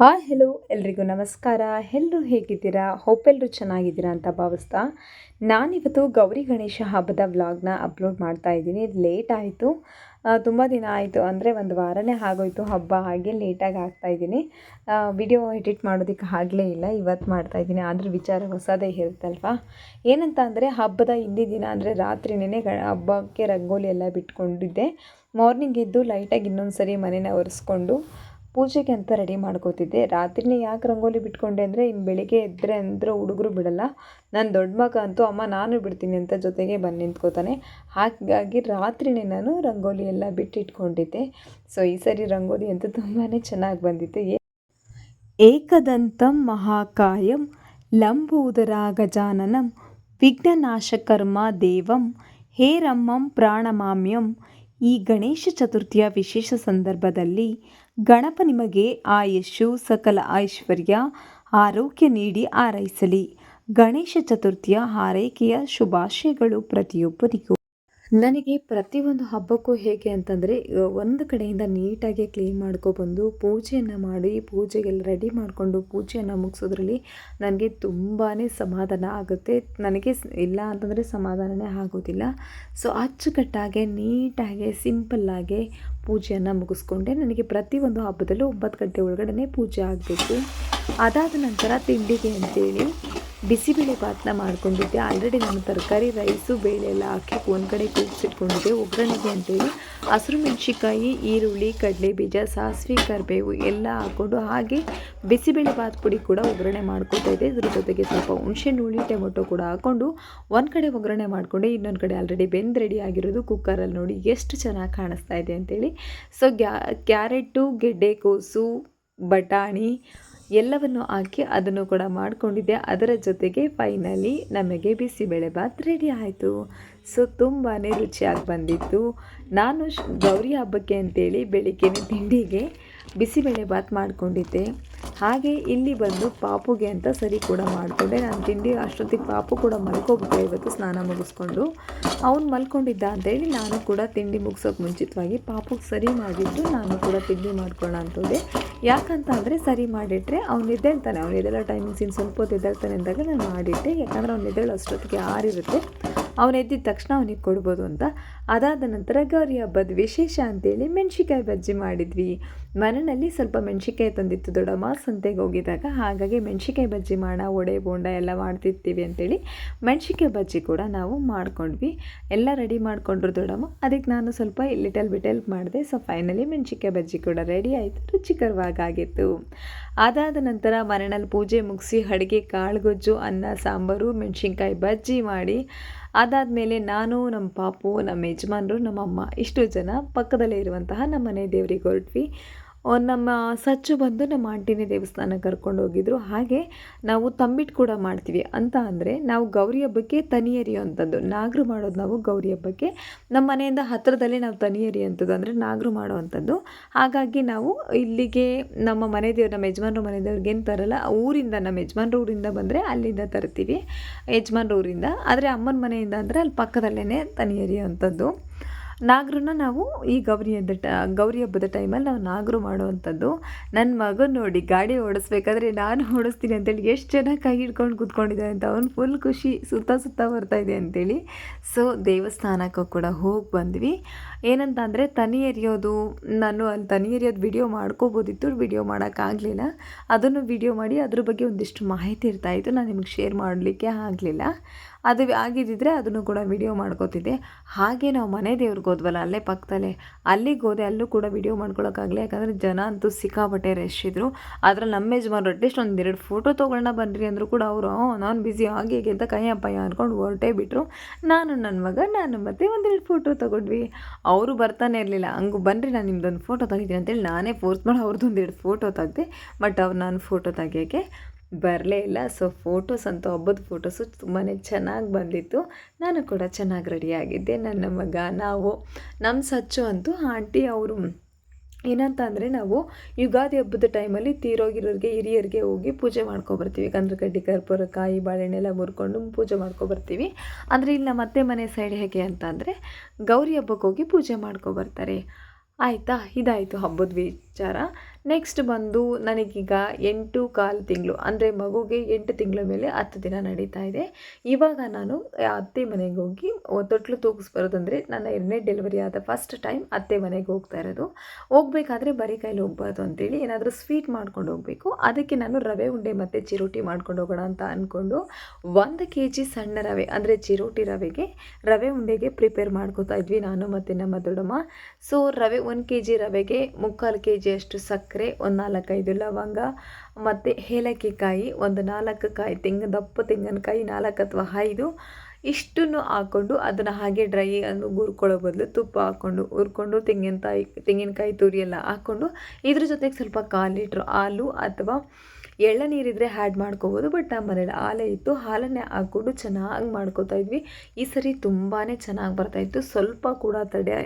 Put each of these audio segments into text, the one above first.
Hi hello ಎಲ್ರಿಗೂ ನಮಸ್ಕಾರ. ಎಲ್ಲರೂ ಹೇಗಿದ್ದೀರಾ? ಹೋಪ್ ಎಲ್ಲರೂ ಚೆನ್ನಾಗಿದ್ದೀರಾ ಅಂತ ಭಾವಿಸ್ತಾ. ನಾನಿವತ್ತು ಗೌರಿ ಗಣೇಶ ಹಬ್ಬದ ವ್ಲಾಗ್ನ ಅಪ್ಲೋಡ್ ಮಾಡ್ತಾ ಇದ್ದೀನಿ. ಲೇಟ್ ಆಯಿತು. ತುಂಬ ದಿನ ಆಯಿತು. ಅಂದರೆ ಒಂದು ವಾರನೇ ಆಗೋಯ್ತು ಹಬ್ಬ. ಹಾಗೆ ಲೇಟಾಗಿ ಆಗ್ತಾ ಇದ್ದೀನಿ. ವಿಡಿಯೋ ಎಡಿಟ್ ಮಾಡೋದಕ್ಕೆ ಆಗಲೇ ಇಲ್ಲ. ಇವತ್ತು ಮಾಡ್ತಾ ಇದ್ದೀನಿ. ಆದರೆ ವಿಚಾರ ಹೊಸದೇ ಇರುತ್ತಲ್ವಾ? ಏನಂತ ಅಂದರೆ, ಹಬ್ಬದ ಹಿಂದಿನ ದಿನ ಅಂದರೆ ರಾತ್ರಿನೇ ಗ, ಹಬ್ಬಕ್ಕೆ ರಂಗೋಲಿ ಎಲ್ಲ ಬಿಟ್ಕೊಂಡಿದ್ದೆ. ಮಾರ್ನಿಂಗ್ ಎದ್ದು ಲೈಟಾಗಿ ಇನ್ನೊಂದು ಸರಿ ಮನೇನ ಒರೆಸ್ಕೊಂಡು ಪೂಜೆಗೆ ಅಂತ ರೆಡಿ ಮಾಡ್ಕೋತಿದ್ದೆ. ರಾತ್ರಿನೇ ಯಾಕೆ ರಂಗೋಲಿ ಬಿಟ್ಕೊಂಡೆ ಅಂದರೆ ಇನ್ನು ಬೆಳಿಗ್ಗೆ ಎದ್ದರೆ ಅಂದರೆ ಹುಡುಗರು ಬಿಡಲ್ಲ. ನನ್ನ ದೊಡ್ಡ ಮಗ ಅಂತೂ ಅಮ್ಮ ನಾನು ಬಿಡ್ತೀನಿ ಅಂತ ಜೊತೆಗೆ ಬಂದು ನಿಂತ್ಕೋತಾನೆ. ಹಾಗಾಗಿ ರಾತ್ರಿನೇ ನಾನು ರಂಗೋಲಿ ಎಲ್ಲ ಬಿಟ್ಟಿಟ್ಕೊಂಡಿದ್ದೆ. ಸೊ ಈ ಸರಿ ರಂಗೋಲಿ ಅಂತೂ ತುಂಬಾ ಚೆನ್ನಾಗಿ ಬಂದಿತ್ತು. ಏಕದಂತಂ ಮಹಾಕಾಯಂ ಲಂಬೂದರ ಗಜಾನನಂ ವಿಘ್ನನಾಶಕರ್ಮ ದೇವಂ ಹೇರಮ್ಮಂ ಪ್ರಾಣಮಾಮ್ಯಂ. ಈ ಗಣೇಶ ಚತುರ್ಥಿಯ ವಿಶೇಷ ಸಂದರ್ಭದಲ್ಲಿ ಗಣಪ ನಿಮಗೆ ಆಯಸ್ಸು ಸಕಲ ಐಶ್ವರ್ಯ ಆರೋಗ್ಯ ನೀಡಿ ಹಾರೈಸಲಿ ಗಣೇಶ ಚತುರ್ಥಿಯ ಹಾರೈಕೆಯ ಶುಭಾಶಯಗಳು ಪ್ರತಿಯೊಬ್ಬರಿಗೂ. ನನಗೆ ಪ್ರತಿಯೊಂದು ಹಬ್ಬಕ್ಕೂ ಹೇಗೆ ಅಂತಂದರೆ ಒಂದು ಕಡೆಯಿಂದ ನೀಟಾಗಿ ಕ್ಲೀನ್ ಮಾಡ್ಕೊಬಂದು ಪೂಜೆಯನ್ನು ಮಾಡಿ, ಪೂಜೆಗೆಲ್ಲ ರೆಡಿ ಮಾಡಿಕೊಂಡು ಪೂಜೆಯನ್ನು ಮುಗಿಸೋದ್ರಲ್ಲಿ ನನಗೆ ತುಂಬಾ ಸಮಾಧಾನ ಆಗುತ್ತೆ. ನನಗೆ ಇಲ್ಲ ಅಂತಂದರೆ ಸಮಾಧಾನವೇ ಆಗೋದಿಲ್ಲ. ಸೊ, ಅಚ್ಚುಕಟ್ಟಾಗೆ, ನೀಟಾಗೆ, ಸಿಂಪಲ್ಲಾಗೆ ಪೂಜೆಯನ್ನು ಮುಗಿಸ್ಕೊಂಡೆ. ನನಗೆ ಪ್ರತಿಯೊಂದು ಹಬ್ಬದಲ್ಲೂ ಒಂಬತ್ತು ಗಂಟೆ ಒಳಗಡೆ ಪೂಜೆ ಆಗಬೇಕು. ಅದಾದ ನಂತರ ತಿಂಡಿಗೆ ಅಂತೇಳಿ ಬಿಸಿಬೇಳೆ ಭಾತನ್ನ ಮಾಡ್ಕೊಂಡಿದ್ದೆ. ಆಲ್ರೆಡಿ ನಾನು ತರಕಾರಿ ರೈಸು ಬೇಳೆ ಎಲ್ಲ ಹಾಕಿ ಒಂದು ಕಡೆ ಕೂಗಿಸಿಟ್ಕೊಂಡಿದ್ದೆ. ಒಗ್ಗರಣೆಗೆ ಅಂತೇಳಿ ಹಸಿರು ಮೆಣಸಿಕಾಯಿ ಈರುಳ್ಳಿ ಕಡಲೆ ಬೀಜ ಸಾಸಿವೆ, ಕರಿಬೇವು ಎಲ್ಲ ಹಾಕ್ಕೊಂಡು ಹಾಗೆ ಬಿಸಿಬೇಳೆ ಭಾತ್ ಪುಡಿ ಕೂಡ ಒಗ್ಗರಣೆ ಮಾಡ್ಕೊತಾ ಇದ್ದೆ. ಇದ್ರ ಜೊತೆಗೆ ಸ್ವಲ್ಪ ಹುಣಸೆ ಹುಳಿ ಟೊಮೊಟೊ ಕೂಡ ಹಾಕ್ಕೊಂಡು ಒಂದು ಕಡೆ ಒಗ್ಗರಣೆ ಮಾಡಿಕೊಂಡೆ. ಇನ್ನೊಂದು ಕಡೆ ಆಲ್ರೆಡಿ ಬೆಂದು ರೆಡಿ ಆಗಿರೋದು ಕುಕ್ಕರಲ್ಲಿ ನೋಡಿ ಎಷ್ಟು ಚೆನ್ನಾಗಿ ಕಾಣಿಸ್ತಾ ಇದೆ ಅಂತೇಳಿ. ಸೊ ಗ್ಯಾ ಕ್ಯಾರೆಟು ಗೆಡ್ಡೆಕೋಸು ಬಟಾಣಿ ಎಲ್ಲವನ್ನು ಹಾಕಿ ಅದನ್ನು ಕೂಡ ಮಾಡಿಕೊಂಡಿದ್ದೆ. ಅದರ ಜೊತೆಗೆ ಫೈನಲಿ ನಮಗೆ ಬಿಸಿಬೇಳೆಬಾತ್ ರೆಡಿ ಆಯಿತು. ಸೊ ತುಂಬಾ ರುಚಿಯಾಗಿ ಬಂದಿತ್ತು. ನಾನು ಗೌರಿ ಹಬ್ಬಕ್ಕೆ ಅಂತೇಳಿ ಬೆಳಿಗ್ಗೆ ತಿಂಡಿಗೆ ಬಿಸಿಬೇಳೆಭಾತ್ ಮಾಡಿಕೊಂಡಿದ್ದೆ. ಹಾಗೆ ಇಲ್ಲಿ ಬಂದು ಪಾಪುಗೆ ಅಂತ ಸರಿ ಕೂಡ ಮಾಡಿಕೊಂಡೆ. ನಾನು ತಿಂಡಿ ಅಷ್ಟೊತ್ತಿಗೆ ಪಾಪು ಕೂಡ ಮಲ್ಕೋಬಿಟ್ಟೆ ಇವತ್ತು ಸ್ನಾನ ಮುಗಿಸ್ಕೊಂಡು. ಅವನು ಮಲ್ಕೊಂಡಿದ್ದ ಅಂತೇಳಿ ನಾನು ಕೂಡ ತಿಂಡಿ ಮುಗಿಸೋಕೆ ಮುಂಚಿತವಾಗಿ ಪಾಪುಗೆ ಸರಿ ಮಾಡಿದ್ದು ನಾನು ಕೂಡ ತಿಂಡಿ ಮಾಡ್ಕೊಳ ಅಂತಂದೆ ಯಾಕಂತ ಅಂದರೆ ಸರಿ ಮಾಡಿಟ್ರೆ ಅವ್ನು ನಿದ್ದೇಳ್ತಾನೆ ಅವ್ನು ಎದೆಲ್ಲ ಟೈಮಿಂಗ್ಸ್ ಇನ್ನು ಸ್ವಲ್ಪ ಹೊತ್ತು ಎದ್ದೇಳ್ತಾನೆ ಅಂದಾಗ ನಾನು ಮಾಡಿಟ್ಟೆ. ಯಾಕಂದರೆ ಅವ್ನು ನಿದ್ದೇಳು ಅಷ್ಟೊತ್ತಿಗೆ ಆರಿರುತ್ತೆ. ಅವನು ಎದ್ದಿದ ತಕ್ಷಣ ಅವನಿಗೆ ಕೊಡ್ಬೋದು ಅಂತ. ಅದಾದ ನಂತರ ಗೌರಿ ಹಬ್ಬದ ವಿಶೇಷ ಅಂತೇಳಿ ಮೆಣಸಿಕಾಯಿ ಬಜ್ಜಿ ಮಾಡಿದ್ವಿ. ಮನೆಯಲ್ಲಿ ಸ್ವಲ್ಪ ಮೆಣಸಿಕಾಯಿ ತಂದಿತ್ತು. ದೊಡ್ಡಮ್ಮ ಸಂತೆಗೆ ಹೋಗಿದಾಗ ಹಾಗಾಗಿ ಮೆಣಸಿಕಾಯಿ ಬಜ್ಜಿ ಮಾಡ ಒಡೆ ಬೋಂಡ ಎಲ್ಲ ಮಾಡ್ತಿರ್ತೀವಿ ಅಂತೇಳಿ ಮೆಣಸಿಕಾಯಿ ಬಜ್ಜಿ ಕೂಡ ನಾವು ಮಾಡ್ಕೊಂಡ್ವಿ. ಎಲ್ಲ ರೆಡಿ ಮಾಡಿಕೊಂಡ್ರು ದೊಡ್ಡಮ್ಮ. ಅದಕ್ಕೆ ನಾನು ಸ್ವಲ್ಪ ಲಿಟಲ್ ಬಿಟ್ ಹೆಲ್ಪ್ ಮಾಡಿದೆ. ಸೊ ಫೈನಲಿ ಮೆಣಸಿಕಾಯಿ ಬಜ್ಜಿ ಕೂಡ ರೆಡಿ ಆಯಿತು. ರುಚಿಕರವಾಗಿತ್ತು ಅದಾದ ನಂತರ ಮನೆಯಲ್ಲಿ ಪೂಜೆ ಮುಗಿಸಿ, ಅಡುಗೆ, ಕಾಳುಗೊಜ್ಜು, ಅನ್ನ, ಸಾಂಬಾರು, ಮೆಣಸಿನ್ಕಾಯಿ ಬಜ್ಜಿ ಮಾಡಿ ಅದಾದಮೇಲೆ ನಾನು, ನಮ್ಮ ಪಾಪು, ನಮ್ಮ ಯಜಮಾನ್ರು ನಮ್ಮಮ್ಮ ಇಷ್ಟು ಜನ ಪಕ್ಕದಲ್ಲೇ ಇರುವಂತಹ ನಮ್ಮ ಮನೆ ದೇವರಿಗೆ ಹೊರಟ್ವಿ. ನಮ್ಮ ಸಚ್ಚು ಬಂದು ನಮ್ಮ ಆಂಟಿನೇ ದೇವಸ್ಥಾನಕ್ಕೆ ಕರ್ಕೊಂಡು ಹೋಗಿದ್ರು. ಹಾಗೆ ನಾವು ತಂಬಿಟ್ಟು ಕೂಡ ಮಾಡ್ತೀವಿ. ಅಂತ ಅಂದರೆ ನಾವು ಗೌರಿ ಹಬ್ಬಕ್ಕೆ ತನಿ ಎರಿಯುವಂಥದ್ದು. ನಾಗರು ಮಾಡೋದು ನಾವು ಗೌರಿ ಹಬ್ಬಕ್ಕೆ. ನಮ್ಮ ಮನೆಯಿಂದ ಹತ್ತಿರದಲ್ಲೇ ನಾವು ತನಿ ಎರಿಯುವಂಥದ್ದು ಅಂದರೆ ನಾಗರು ಮಾಡುವಂಥದ್ದು. ಹಾಗಾಗಿ ನಾವು ಇಲ್ಲಿಗೆ ನಮ್ಮ ಮನೆ ದೇವ್ರು, ನಮ್ಮ ಯಜಮಾನ್ರು ಮನೆ ದೇವ್ರಿಗೇನು ತರಲ್ಲ, ಊರಿಂದ, ನಮ್ಮ ಯಜಮಾನ್ರ ಊರಿಂದ ಬಂದರೆ ಅಲ್ಲಿಂದ ತರ್ತೀವಿ. ಯಜಮಾನ್ರ ಊರಿಂದ. ಆದರೆ ಅಮ್ಮನ ಮನೆಯಿಂದ ಅಂದರೆ ಅಲ್ಲಿ ಪಕ್ಕದಲ್ಲೇ ತನಿ ಎರಿಯುವಂಥದ್ದು. ನಾಗರನ್ನ ನಾವು ಈ ಗೌರಿ ಹಬ್ಬದ ಟ, ಗೌರಿ ಹಬ್ಬದ ಟೈಮಲ್ಲಿ ನಾವು ನಾಗರು ಮಾಡುವಂಥದ್ದು. ನನ್ನ ಮಗನ ನೋಡಿ ಗಾಡಿ ಓಡಿಸ್ಬೇಕಾದ್ರೆ ನಾನು ಓಡಿಸ್ತೀನಿ ಅಂತೇಳಿ ಎಷ್ಟು ಜನ ಕೈ ಹಿಡ್ಕೊಂಡು ಕೂತ್ಕೊಂಡಿದ್ದಾರೆ ಅಂತ ಅವ್ನು ಫುಲ್ ಖುಷಿ ಸುತ್ತ ಸುತ್ತ ಬರ್ತಾಯಿದೆ ಅಂತೇಳಿ. ಸೊ ದೇವಸ್ಥಾನಕ್ಕೂ ಕೂಡ ಹೋಗಿ ಬಂದ್ವಿ. ಏನಂತ ಅಂದರೆ ತನಿ ಎರಿಯೋದು, ನಾನು ಅಲ್ಲಿ ತನಿ ಎರಿಯೋದು ವಿಡಿಯೋ ಮಾಡ್ಕೋಬೋದಿತ್ತು ವಿಡಿಯೋ ಮಾಡೋಕ್ಕಾಗಲಿಲ್ಲ. ಅದನ್ನು ವಿಡಿಯೋ ಮಾಡಿ ಅದ್ರ ಬಗ್ಗೆ ಒಂದಿಷ್ಟು ಮಾಹಿತಿ ಇರ್ತಾಯಿತ್ತು ನಾನು ನಿಮಗೆ ಶೇರ್ ಮಾಡಲಿಕ್ಕೆ ಆಗಲಿಲ್ಲ. ಅದು ಆಗಿದ್ದಿದ್ರೆ ಅದನ್ನು ಕೂಡ ವಿಡಿಯೋ ಮಾಡ್ಕೋತಿದ್ದೆ. ಹಾಗೆ ನಾವು ಮನೆ ದೇವ್ರಿಗೆ ಹೋದ್ವಲ್ಲ, ಅಲ್ಲೇ ಪಕ್ಕದಲ್ಲೇ. ಅಲ್ಲಿಗೆ ಹೋದೆ, ಅಲ್ಲೂ ಕೂಡ ವಿಡಿಯೋ ಮಾಡ್ಕೊಳಕ್ಕಾಗಲಿ ಯಾಕಂದರೆ ಜನ ಅಂತೂ ಸಿಕ್ಕಾಪಟ್ಟೆ ರಶ್ ಇದ್ದರು ಅದ್ರಲ್ಲಿ ನಮ್ಮ ಯಜಮಾನ್ರು ಅಟ್ಲೀಸ್ಟ್ ಒಂದು ಎರಡು ಫೋಟೋ ತೊಗೊಳ್ಳೋಣ ಬನ್ನಿರಿ ಅಂದರೂ ಕೂಡ ಅವರು ನಾನು ಬ್ಯುಸಿ ಹಾಗೆ ಹೇಗೆ ಅಂತ ಕೈ ಅಪ್ಪಯ್ಯ ಅಂದ್ಕೊಂಡು ಹೊರಟೇ ಬಿಟ್ಟರು ನಾನು ನನ್ನ ಮಗ, ನಾನು ಮತ್ತೆ ಒಂದೆರಡು ಫೋಟೋ ತೊಗೊಂಡ್ವಿ. ಅವರು ಬರ್ತಾನೆ ಇರಲಿಲ್ಲ. ಹಂಗೆ ಬನ್ನಿರಿ ನಾನು ನಿಮ್ದೊಂದು ಫೋಟೋ ತೆಗಿತೀನಿ ಅಂತೇಳಿ ನಾನೇ ಫೋರ್ಸ್ ಮಾಡಿ ಅವ್ರದ್ದೊಂದು ಎರಡು ಫೋಟೋ ತೆಗೆದೆ ಬಟ್ ಅವ್ರು ನಾನು ಫೋಟೋ ತೆಗಿಯೋಕ್ಕೆ ಬರಲೇ ಇಲ್ಲ. ಸೊ ಫೋಟೋಸ್ ಅಂತ ಹಬ್ಬದ ಫೋಟೋಸು ತುಂಬಾ ಚೆನ್ನಾಗಿ ಬಂದಿತ್ತು. ನಾನು ಕೂಡ ಚೆನ್ನಾಗಿ ರೆಡಿಯಾಗಿದ್ದೆ ನನ್ನ ಮಗ, ನಾವು ನಮ್ಮ ಸಚ್ಚು ಅಂತೂ ಆಂಟಿ ಅವರು ಏನಂತ ಅಂದರೆ ನಾವು ಯುಗಾದಿ ಹಬ್ಬದ ಟೈಮಲ್ಲಿ ತೀರೋಗಿರೋರಿಗೆ, ಹಿರಿಯರಿಗೆ ಹೋಗಿ ಪೂಜೆ ಮಾಡ್ಕೊಬರ್ತೀವಿ. ಗಂಧರ ಕಡ್ಡಿ ಕರ್ಪೂರ, ಕಾಯಿ, ಬಾಳೆಹಣ್ಣೆಲ್ಲ ಮುರ್ಕೊಂಡು ಪೂಜೆ ಮಾಡ್ಕೊಬರ್ತೀವಿ. ಅಂದರೆ ಇಲ್ಲಿ ನಮ್ಮ ಅತ್ತೆ ಮನೆ ಸೈಡ್ ಹೇಗೆ ಅಂತ ಅಂದರೆ ಗೌರಿ ಹಬ್ಬಕ್ಕೆ ಹೋಗಿ ಪೂಜೆ ಮಾಡ್ಕೊಬರ್ತಾರೆ. ಆಯಿತಾ? ಇದಾಯಿತು ಹಬ್ಬದ ವಿಚಾರ. ನೆಕ್ಸ್ಟ್ ಬಂದು ನನಗೀಗ ಎಂಟು ಕಾಲು ತಿಂಗಳು, ಅಂದರೆ ಮಗುಗೆ ಎಂಟು ತಿಂಗಳ ಮೇಲೆ ಹತ್ತು ದಿನ ನಡೀತಾ ಇದೆ. ಇವಾಗ ನಾನು ಅತ್ತೆ ಮನೆಗೆ ಹೋಗಿ ತೊಟ್ಲು ತೂಗಿಸ್ಬಾರ್ದಂದರೆ ನನ್ನ ಎರಡನೇ ಡೆಲಿವರಿ ಆದ ಫಸ್ಟ್ ಟೈಮ್ ಅತ್ತೆ ಮನೆಗೆ ಹೋಗ್ತಾ ಇರೋದು. ಹೋಗಬೇಕಾದ್ರೆ ಬರೀ ಕೈಲಿ ಹೋಗ್ಬಾರ್ದು ಅಂತೇಳಿ ಏನಾದರೂ ಸ್ವೀಟ್ ಮಾಡ್ಕೊಂಡು ಹೋಗಬೇಕು. ಅದಕ್ಕೆ ನಾನು ರವೆ ಉಂಡೆ ಮತ್ತು ಚಿರೋಟಿ ಮಾಡ್ಕೊಂಡು ಹೋಗೋಣ ಅಂತ ಅಂದ್ಕೊಂಡು ಒಂದು ಕೆ ಜಿ ಸಣ್ಣ ರವೆ, ಅಂದರೆ ಚಿರೋಟಿ ರವೆಗೆ, ರವೆ ಉಂಡೆಗೆ ಪ್ರಿಪೇರ್ ಮಾಡ್ಕೋತಾ ಇದ್ವಿ ನಾನು ಮತ್ತು ನಮ್ಮ ದೊಡ್ಡಮ್ಮ. ಸೊ ರವೆ ಒಂದು ಕೆ ಜಿ ರವೆಗೆ ಮುಕ್ಕಾಲು ಕೆ ಜಿಯಷ್ಟು ಸಕ್ಕರೆ, ಒಂದು ನಾಲ್ಕೈದು ಲವಂಗ, ಮತ್ತು ಏಲಕ್ಕಿಕಾಯಿ, ಒಂದು ನಾಲ್ಕು ಕಾಯಿ ತೆಂಗಿನ, ದಪ್ಪ ತೆಂಗಿನಕಾಯಿ, ನಾಲ್ಕು ಅಥವಾ ಐದು. ಇಷ್ಟನ್ನು ಹಾಕ್ಕೊಂಡು ಅದನ್ನು ಹಾಗೆ ಡ್ರೈ ಅನ್ನು ಹುರ್ಕೊಳ್ಳೋ ಬದಲು ತುಪ್ಪ ಹಾಕ್ಕೊಂಡು ಹುರ್ಕೊಂಡು ತೆಂಗಿನಕಾಯಿ ತೆಂಗಿನಕಾಯಿ ತುರಿ ಎಲ್ಲ ಹಾಕ್ಕೊಂಡು ಇದ್ರ ಜೊತೆಗೆ ಸ್ವಲ್ಪ ಕಾಲು ಲೀಟ್ರ್ ಹಾಲು ಅಥವಾ ಎಳ್ನೀರಿದ್ರೆ ಹ್ಯಾಡ್ ಮಾಡ್ಕೋಬೋದು ಬಟ್ ನಮ್ಮ ಮನೇಲಿ ಹಾಲೇ ಇತ್ತು, ಹಾಲನ್ನೇ ಹಾಕ್ಕೊಂಡು ಚೆನ್ನಾಗಿ ಮಾಡ್ಕೋತಾ ಇದ್ವಿ. ಈ ಸರಿ ತುಂಬಾ ಚೆನ್ನಾಗಿ ಬರ್ತಾಯಿತ್ತು ಸ್ವಲ್ಪ ಕೂಡ ತಡೆ,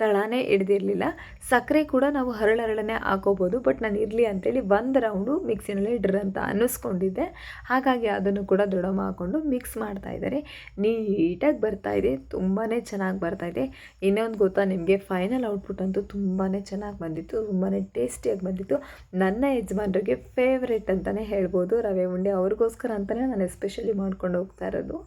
ತಳಾನೇ ಹಿಡ್ದಿರಲಿಲ್ಲ. ಸಕ್ಕರೆ ಕೂಡ ನಾವು ಹರಳರಳನೆ ಹಾಕೋಬೋದು ಬಟ್ ನಾನು ಇರಲಿ ಅಂತೇಳಿ ಒಂದು ರೌಂಡು ಮಿಕ್ಸಿನಲ್ಲಿ ಇಡ್ರ ಅಂತ ಅನ್ನಿಸ್ಕೊಂಡಿದ್ದೆ. ಹಾಗಾಗಿ ಅದನ್ನು ಕೂಡ ದೊಡಮ ಹಾಕ್ಕೊಂಡು ಮಿಕ್ಸ್ ಮಾಡ್ತಾ ಇದ್ದಾರೆ. ನೀಟಾಗಿ ಇದೆ ತುಂಬಾ ಚೆನ್ನಾಗಿ ಬರ್ತಾ ಇದೆ. ಇನ್ನೊಂದು ಗೊತ್ತಾ, ನಿಮಗೆ ಫೈನಲ್ ಔಟ್ಪುಟ್ ಅಂತೂ ತುಂಬಾ ಚೆನ್ನಾಗಿ ಬಂದಿತ್ತು ತುಂಬಾ ಟೇಸ್ಟಿಯಾಗಿ ಬಂದಿತ್ತು. ನನ್ನ ಯಜಮಾನ್ರಿಗೆ ಫೇವ್ರೇಟ್ ಅಂತಲೇ ಹೇಳ್ಬೋದು. ರವೆ ಉಂಡೆ ಅವ್ರಿಗೋಸ್ಕರ ಅಂತಲೇ ನಾನು ಎಸ್ಪೆಷಲಿ ಮಾಡ್ಕೊಂಡು ಹೋಗ್ತಾ ಇರೋದು.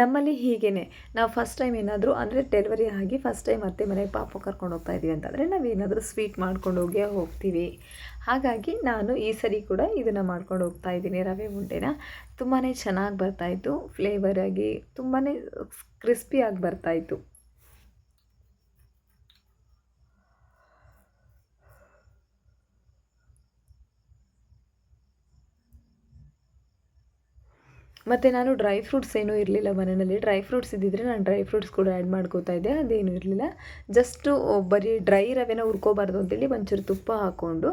ನಮ್ಮಲ್ಲಿ ಹೀಗೇ ನಾವು ಫಸ್ಟ್ ಟೈಮ್ ಏನಾದರೂ ಅಂದರೆ ಡೆಲಿವರಿ ಆಗಿ ಫಸ್ಟ್ ಟೈಮ್ ಅತ್ತೆ ಮನೆಗೆ ಪಾಪ ಕರ್ಕೊಂಡು ಹೋಗ್ತಾ ಇದ್ದೀವಿ ಅಂತಂದರೆ ನಾವು ಏನಾದರೂ ಸ್ವೀಟ್ ಮಾಡ್ಕೊಂಡು ಹೋಗಿ ಹೋಗ್ತೀವಿ. ಹಾಗಾಗಿ ನಾನು ಈ ಸರಿ ಕೂಡ ಇದನ್ನು ಮಾಡ್ಕೊಂಡು ಹೋಗ್ತಾ ಇದ್ದೀನಿ ರವೆ ಉಂಡೆನ. ತುಂಬಾ ಚೆನ್ನಾಗಿ ಬರ್ತಾಯಿತ್ತು ಫ್ಲೇವರಾಗಿ ತುಂಬಾ ಕ್ರಿಸ್ಪಿಯಾಗಿ ಬರ್ತಾಯಿತ್ತು ಮತ್ತು ನಾನು ಡ್ರೈ ಫ್ರೂಟ್ಸ್ ಏನೂ ಇರಲಿಲ್ಲ ಮನೆಯಲ್ಲಿ. ಡ್ರೈ ಫ್ರೂಟ್ಸ್ ಇದ್ದಿದ್ರೆ ನಾನು ಡ್ರೈ ಫ್ರೂಟ್ಸ್ ಕೂಡ ಆ್ಯಡ್ ಮಾಡ್ಕೋತಾ ಇದ್ದೆ. ಅದೇನೂ ಇರಲಿಲ್ಲ. ಜಸ್ಟು ಬರೀ ಡ್ರೈ ರವೆನ ಹುರ್ಕೋಬಾರ್ದು ಅಂತೇಳಿ ಒಂಚೂರು ತುಪ್ಪ ಹಾಕ್ಕೊಂಡು,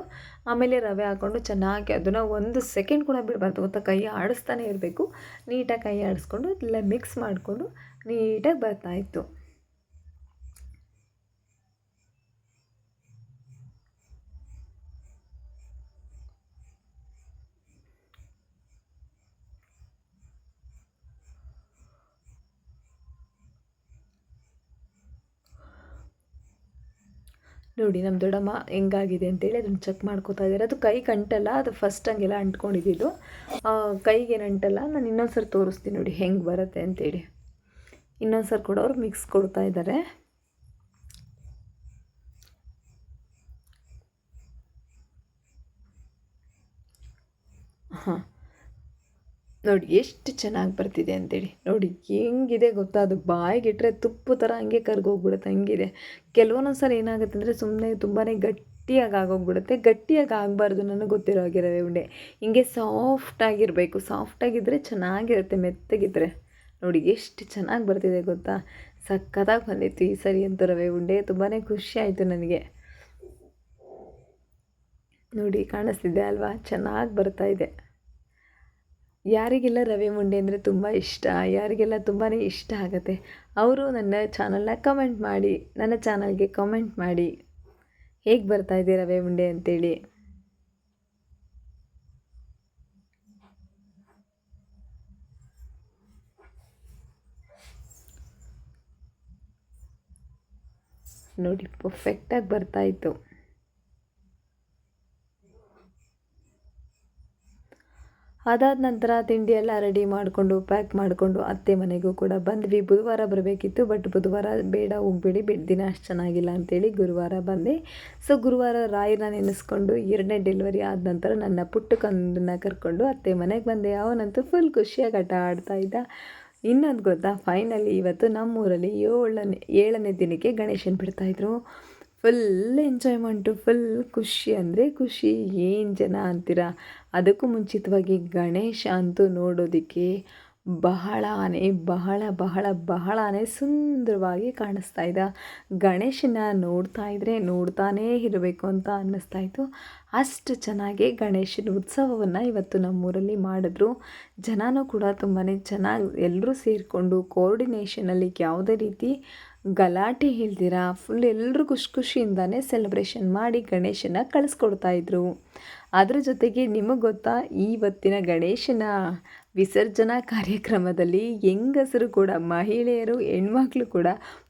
ಆಮೇಲೆ ರವೆ ಹಾಕ್ಕೊಂಡು ಚೆನ್ನಾಗಿ ಅದನ್ನು ಒಂದು ಸೆಕೆಂಡ್ ಕೂಡ ಬಿಡಬಾರ್ದು. ಗೊತ್ತಾ ಕೈ ಆಡಿಸ್ತಾನೆ ಇರಬೇಕು. ನೀಟಾಗಿ ಕೈ ಆಡಿಸ್ಕೊಂಡು ಎಲ್ಲ ಮಿಕ್ಸ್ ಮಾಡಿಕೊಂಡು ನೀಟಾಗಿ ಬರ್ತಾಯಿತ್ತು ನೋಡಿ ನಮ್ಮ ದೊಡ್ಡಮ್ಮ ಹೆಂಗಾಗಿದೆ ಅಂತೇಳಿ ಅದನ್ನು ಚೆಕ್ ಮಾಡ್ಕೋತಾ ಇದ್ದಾರೆ ಅದು ಕೈ ಕಂಟಲ್ಲ ಅದು ಫಸ್ಟ್ ಹಂಗೆಲ್ಲ ಅಂಟ್ಕೊಂಡಿದ್ದು. ಕೈಗೇನು ಅಂಟಲ್ಲ ನಾನು ಇನ್ನೊಂದು ಸರಿ ತೋರಿಸ್ತೀನಿ ನೋಡಿ ಹೆಂಗೆ ಬರುತ್ತೆ ಅಂತೇಳಿ. ಇನ್ನೊಂದು ಸರಿ ಕೂಡ ಅವ್ರು ಮಿಕ್ಸ್ ಕೊಡ್ತಾ ಇದ್ದಾರೆ ಹಾಂ. ನೋಡಿ ಎಷ್ಟು ಚೆನ್ನಾಗಿ ಬರ್ತಿದೆ ಅಂತೇಳಿ. ನೋಡಿ ಹೆಂಗಿದೆ ಗೊತ್ತಾ? ಅದು ಬಾಯಿಗಿಟ್ರೆ ತುಪ್ಪು ಥರ ಹಂಗೆ ಕರ್ಗೋಗ್ಬಿಡುತ್ತೆ, ಹಂಗಿದೆ. ಕೆಲವೊಂದೊಂದು ಸಲ ಏನಾಗುತ್ತೆ ಅಂದರೆ ಸುಮ್ಮನೆ ತುಂಬಾ ಗಟ್ಟಿಯಾಗಿ ಆಗೋಗ್ಬಿಡುತ್ತೆ. ಗಟ್ಟಿಯಾಗಿ ಆಗಬಾರ್ದು ನನಗೆ ಗೊತ್ತಿರೋ ಹಾಗೆ ರವೆ ಉಂಡೆ. ಹಿಂಗೆ ಸಾಫ್ಟ್ ಸಾಫ್ಟಾಗಿದ್ದರೆ ಚೆನ್ನಾಗಿರುತ್ತೆ, ಮೆತ್ತಗಿದ್ರೆ. ನೋಡಿ ಎಷ್ಟು ಚೆನ್ನಾಗಿ ಬರ್ತಿದೆ ಗೊತ್ತಾ? ಸಕ್ಕತ್ತಾಗಿ ಬಂದಿತ್ತು ಈ ಸರಿ ಅಂತ ರವೆ ಉಂಡೆ. ತುಂಬಾ ಖುಷಿ ಆಯಿತು ನನಗೆ. ನೋಡಿ ಕಾಣಿಸ್ತಿದೆ ಅಲ್ವಾ? ಚೆನ್ನಾಗಿ ಬರ್ತಾಯಿದೆ ಯಾರಿಗೆಲ್ಲ ರವೆ ಮುಂಡೆ ಅಂದರೆ ತುಂಬ ಇಷ್ಟ, ಯಾರಿಗೆಲ್ಲ ತುಂಬಾ ಇಷ್ಟ ಆಗುತ್ತೆ, ಅವರು ನನ್ನ ಚಾನಲ್ನ ಕಮೆಂಟ್ ಮಾಡಿ, ನನ್ನ ಚಾನಲ್ಗೆ ಕಮೆಂಟ್ ಮಾಡಿ. ಹೇಗೆ ಬರ್ತಾಯಿದೆ ರವೆ ಮುಂಡೆ ಅಂತೇಳಿ. ನೋಡಿ ಪರ್ಫೆಕ್ಟಾಗಿ ಬರ್ತಾಯಿತ್ತು ಅದಾದ ನಂತರ ತಿಂಡಿ ಎಲ್ಲ ರೆಡಿ ಮಾಡಿಕೊಂಡು ಪ್ಯಾಕ್ ಮಾಡಿಕೊಂಡು ಅತ್ತೆ ಮನೆಗೂ ಕೂಡ ಬಂದ್ವಿ. ಬುಧವಾರ ಬರಬೇಕಿತ್ತು ಬಟ್ ಬುಧವಾರ ಬೇಡ ಹೋಗ್ಬೇಡಿ ಬಿಡ್ ದಿನ ಅಷ್ಟು ಚೆನ್ನಾಗಿಲ್ಲ ಅಂತೇಳಿ ಗುರುವಾರ ಬಂದೆ. ಸೊ ಗುರುವಾರ ರಾಯನ ನೆನೆಸ್ಕೊಂಡು ಎರಡನೇ ಡೆಲಿವರಿ ಆದ ನಂತರ ನನ್ನ ಪುಟ್ಟ ಕಂದನ್ನ ಕರ್ಕೊಂಡು ಅತ್ತೆ ಮನೆಗೆ ಬಂದೆ. ಅವನಂತೂ ಫುಲ್ ಖುಷಿಯಾಗಿ ಆಟ ಆಡ್ತಾ ಇದ್ದ. ಇನ್ನೊಂದು ಗೊತ್ತಾ ಫೈನಲಿ ಇವತ್ತು ನಮ್ಮೂರಲ್ಲಿ ಏಳನೇ ಏಳನೇ ದಿನಕ್ಕೆ ಗಣೇಶನ ಬಿಡ್ತಾಯಿದ್ರು ಫುಲ್ ಎಂಜಾಯ್ಮೆಂಟು ಫುಲ್ ಖುಷಿ ಅಂದರೆ ಖುಷಿ. ಏನು ಜನ ಅಂತೀರ? ಅದಕ್ಕೂ ಮುಂಚಿತವಾಗಿ ಗಣೇಶ ಅಂತೂ ನೋಡೋದಕ್ಕೆ ಬಹಳನೇ, ಬಹಳ ಬಹಳ, ಬಹಳನೇ ಸುಂದರವಾಗಿ ಕಾಣಿಸ್ತಾ ಇದ್ದ ಗಣೇಶನ ನೋಡ್ತಾ ಇದ್ದರೆ ನೋಡ್ತಾನೇ ಇರಬೇಕು ಅಂತ ಅನ್ನಿಸ್ತಾ ಇತ್ತು. ಅಷ್ಟು ಚೆನ್ನಾಗಿ ಗಣೇಶನ ಉತ್ಸವವನ್ನು ಇವತ್ತು ನಮ್ಮೂರಲ್ಲಿ ಮಾಡಿದ್ರು. ಜನನೂ ಕೂಡ ತುಂಬಾ ಚೆನ್ನಾಗಿ ಎಲ್ಲರೂ ಸೇರಿಕೊಂಡು ಕೋರ್ಡಿನೇಷನಲ್ಲಿ ಯಾವುದೇ ರೀತಿ ಗಲಾಟೆ ಇಲ್ದಿರ ಫುಲ್ ಎಲ್ಲರೂ ಖುಷಿ ಖುಷಿಯಿಂದನೇ ಸೆಲೆಬ್ರೇಷನ್ ಮಾಡಿ ಗಣೇಶನ ಕಳಿಸ್ಕೊಡ್ತಾಯಿದ್ರು ಅದರ ಜೊತೆಗೆ ನಿಮಗೆ ಗೊತ್ತಾ? ಇವತ್ತಿನ ಗಣೇಶನ ವಿಸರ್ಜನಾ ಕಾರ್ಯಕ್ರಮದಲ್ಲಿ ಹೆಂಗಸರು ಕೂಡ, ಮಹಿಳೆಯರು, ಹೆಣ್ಮಕ್ಳು ಕೂಡ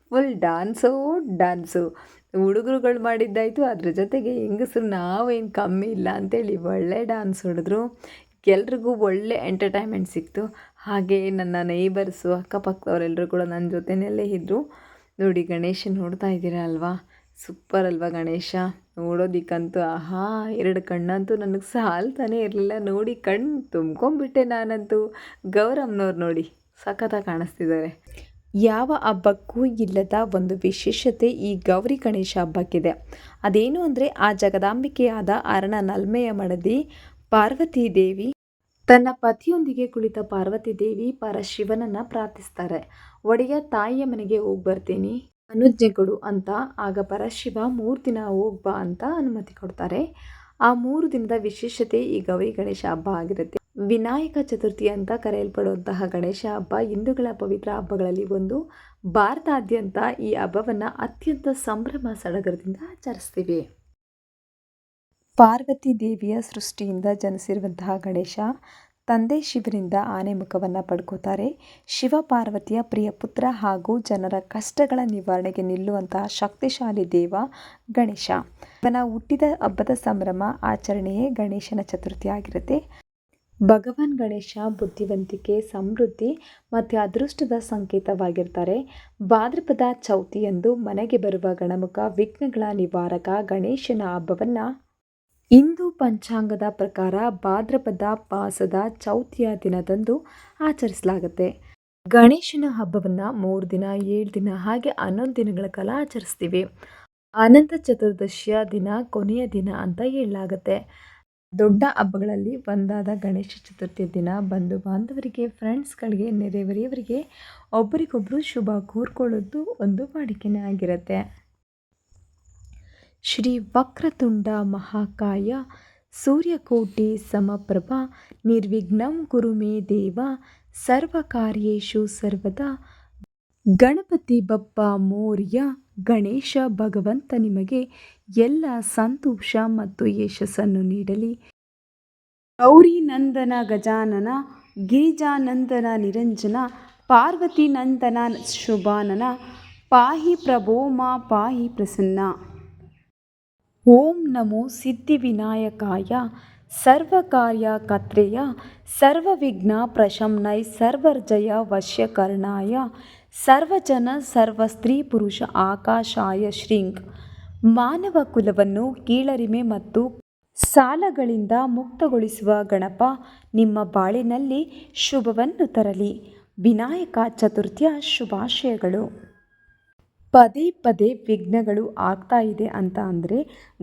ಫುಲ್ ಡ್ಯಾನ್ಸೋ ಡ್ಯಾನ್ಸು ಹುಡುಗರುಗಳು ಮಾಡಿದ್ದಾಯಿತು. ಅದ್ರ ಜೊತೆಗೆ ಹೆಂಗಸರು, ನಾವೇನು ಕಮ್ಮಿ ಇಲ್ಲ ಅಂತೇಳಿ ಒಳ್ಳೆ ಡ್ಯಾನ್ಸ್ ಹೊಡೆದ್ರು. ಎಲ್ರಿಗೂ ಒಳ್ಳೆ ಎಂಟರ್ಟೈನ್ಮೆಂಟ್ ಸಿಕ್ತು. ಹಾಗೆ ನನ್ನ ನೈಬರ್ಸು ಅಕ್ಕಪಕ್ಕದವರೆಲ್ಲರೂ ಕೂಡ ನನ್ನ ಜೊತೆಯಲ್ಲೇ ಇದ್ದರು ನೋಡಿ ಗಣೇಶ ನೋಡ್ತಾ ಇದ್ದೀರಾ ಅಲ್ವಾ? ಸೂಪರ್ ಅಲ್ವಾ ಗಣೇಶ? ನೋಡೋದಿಕ್ಕಂತೂ ಆಹಾ, ಎರಡು ಕಣ್ಣಂತೂ ನನಗೆ ಸಾಲ್ತಾನೆ ಇರಲಿಲ್ಲ. ನೋಡಿ ಕಣ್ಣು ತುಂಬ್ಕೊಂಬಿಟ್ಟೆ ನಾನಂತೂ. ಗೌರಮ್ನವ್ರು ನೋಡಿ ಸಖತ್ತಾಗಿ ಕಾಣಿಸ್ತಿದ್ದಾರೆ. ಯಾವ ಹಬ್ಬಕ್ಕೂ ಇಲ್ಲದ ಒಂದು ವಿಶೇಷತೆ ಈ ಗೌರಿ ಗಣೇಶ ಹಬ್ಬಕ್ಕಿದೆ. ಅದೇನು ಅಂದರೆ ಆ ಜಗದಾಂಬಿಕೆಯಾದ ಅರಣ ನಲ್ಮೆಯ ಮಡದಿ ಪಾರ್ವತಿ ದೇವಿ ತನ್ನ ಪತಿಯೊಂದಿಗೆ ಕುಳಿತ ಪಾರ್ವತಿ ದೇವಿ ಪರಶಿವನನ್ನ ಪ್ರಾರ್ಥಿಸ್ತಾರೆ. ಒಡೆಯ ತಾಯಿಯ ಮನೆಗೆ ಹೋಗಿ ಬರ್ತೀನಿ. ಅನುಜ್ಞೆಗಳು ಅಂತ, ಆಗ ಪರಶಿವ ಮೂರು ದಿನ ಹೋಗ್ಬಾ ಅಂತ ಅನುಮತಿ ಕೊಡ್ತಾರೆ. ಆ ಮೂರು ದಿನದ ವಿಶೇಷತೆ ಈ ಗೌರಿ ಗಣೇಶ ಹಬ್ಬ ಆಗಿರುತ್ತೆ. ವಿನಾಯಕ ಚತುರ್ಥಿ ಅಂತ ಕರೆಯಲ್ಪಡುವಂತಹ ಗಣೇಶ ಹಬ್ಬ ಹಿಂದೂಗಳ ಪವಿತ್ರ ಹಬ್ಬಗಳಲ್ಲಿ ಒಂದು. ಭಾರತಾದ್ಯಂತ ಈ ಹಬ್ಬವನ್ನು ಅತ್ಯಂತ ಸಂಭ್ರಮ ಸಡಗರದಿಂದ ಆಚರಿಸ್ತೀವಿ. ಪಾರ್ವತಿ ದೇವಿಯ ಸೃಷ್ಟಿಯಿಂದ ಜನಿಸಿರುವಂತಹ ಗಣೇಶ ತಂದೆ ಶಿವನಿಂದ ಆನೆ ಮುಖವನ್ನು ಪಡ್ಕೋತಾರೆ. ಶಿವ ಪಾರ್ವತಿಯ ಪ್ರಿಯ ಪುತ್ರ ಹಾಗೂ ಜನರ ಕಷ್ಟಗಳ ನಿವಾರಣೆಗೆ ನಿಲ್ಲುವಂತಹ ಶಕ್ತಿಶಾಲಿ ದೇವ ಗಣೇಶ. ಇವನ ಹುಟ್ಟಿದ ಹಬ್ಬದ ಸಂಭ್ರಮ ಆಚರಣೆಯೇ ಗಣೇಶನ ಚತುರ್ಥಿ ಆಗಿರುತ್ತೆ. ಭಗವಾನ್ ಗಣೇಶ ಬುದ್ಧಿವಂತಿಕೆ, ಸಮೃದ್ಧಿ ಮತ್ತು ಅದೃಷ್ಟದ ಸಂಕೇತವಾಗಿರ್ತಾರೆ. ಭಾದ್ರಪದ ಚೌತಿಯಂದು ಮನೆಗೆ ಬರುವ ಗಣಮುಖ ವಿಘ್ನಗಳ ನಿವಾರಕ ಗಣೇಶನ ಹಬ್ಬವನ್ನು ಹಿಂದೂ ಪಂಚಾಂಗದ ಪ್ರಕಾರ ಭಾದ್ರಪದ ಪಾಸದ ಚೌತಿಯ ದಿನದಂದು ಆಚರಿಸಲಾಗುತ್ತೆ. ಗಣೇಶನ ಹಬ್ಬವನ್ನು ಮೂರು ದಿನ, ಏಳು ದಿನ, ಹಾಗೆ ಹನ್ನೊಂದು ದಿನಗಳ ಕಾಲ ಆಚರಿಸ್ತೀವಿ. ಅನಂತ ಚತುರ್ದಶಿಯ ದಿನ ಕೊನೆಯ ದಿನ ಅಂತ ಹೇಳಲಾಗುತ್ತೆ. ದೊಡ್ಡ ಹಬ್ಬಗಳಲ್ಲಿ ಒಂದಾದ ಗಣೇಶ ಚತುರ್ಥಿಯ ದಿನ ಬಂಧು ಬಾಂಧವರಿಗೆ ಫ್ರೆಂಡ್ಸ್ಗಳಿಗೆ ನೆರೆಹೊರೆಯವರಿಗೆ ಒಬ್ಬರಿಗೊಬ್ಬರು ಶುಭ ಕೋರ್ಕೊಳ್ಳೋದು ಒಂದು ವಾಡಿಕೆನೇ ಆಗಿರುತ್ತೆ. ಶ್ರೀ ವಕ್ರತುಂಡ ಮಹಾಕಾಯ, ಸೂರ್ಯಕೋಟಿ ಸಮಪ್ರಭ, ನಿರ್ವಿಘ್ನಂ ಗುರು ಮೇ ದೇವ, ಸರ್ವಕಾರ್ಯೇಷು ಸರ್ವದಾ. ಗಣಪತಿ ಬಪ್ಪ ಮೋರ್ಯ, ಗಣೇಶ ಭಗವಂತ ನಿಮಗೆ ಎಲ್ಲ ಸಂತೋಷ ಮತ್ತು ಯಶಸ್ಸನ್ನು ನೀಡಲಿ. ಗೌರಿ ನಂದನ ಗಜಾನನ ಗಿರಿಜಾನಂದನ ನಿರಂಜನ, ಪಾರ್ವತಿ ನಂದನ ಶುಭಾನನ, ಪಾಹಿ ಪ್ರಭೋಮ, ಪಾಹಿ ಪ್ರಸನ್ನ. ಓಂ ನಮೋ ಸಿದ್ಧಿವಿನಾಯಕಾಯ ಕತ್ರೆಯ ಸರ್ವವಿಘ್ನ ಪ್ರಶಮ್ನೈ ಸರ್ವರ್ಜಯ ವಶ್ಯಕರ್ಣಾಯ, ಸರ್ವಜನ ಸರ್ವ ಸ್ತ್ರೀ ಪುರುಷ ಆಕಾಶಾಯ ಶ್ರೀಂಗ್ ಮಾನವ ಕುಲವನ್ನು ಕೀಳರಿಮೆ ಮತ್ತು ಸಾಲಗಳಿಂದ ಮುಕ್ತಗೊಳಿಸುವ ಗಣಪ, ನಿಮ್ಮ ಬಾಳಿನಲ್ಲಿ ಶುಭವನ್ನು ತರಲಿ. ವಿನಾಯಕ ಚತುರ್ಥಿಯ ಶುಭಾಶಯಗಳು. ಪದೇ ಪದೇ ವಿಘ್ನಗಳು ಆಗ್ತಾ ಇದೆ ಅಂತ ಅಂದರೆ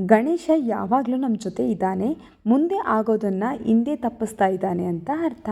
ಗಣೇಶ ಯಾವಾಗಲೂ ನಮ್ಮ ಜೊತೆ ಇದ್ದಾನೆ, ಮುಂದೆ ಆಗೋದನ್ನು ಹಿಂದೆ ತಪ್ಪಿಸ್ತಾ ಇದ್ದಾನೆ ಅಂತ ಅರ್ಥ.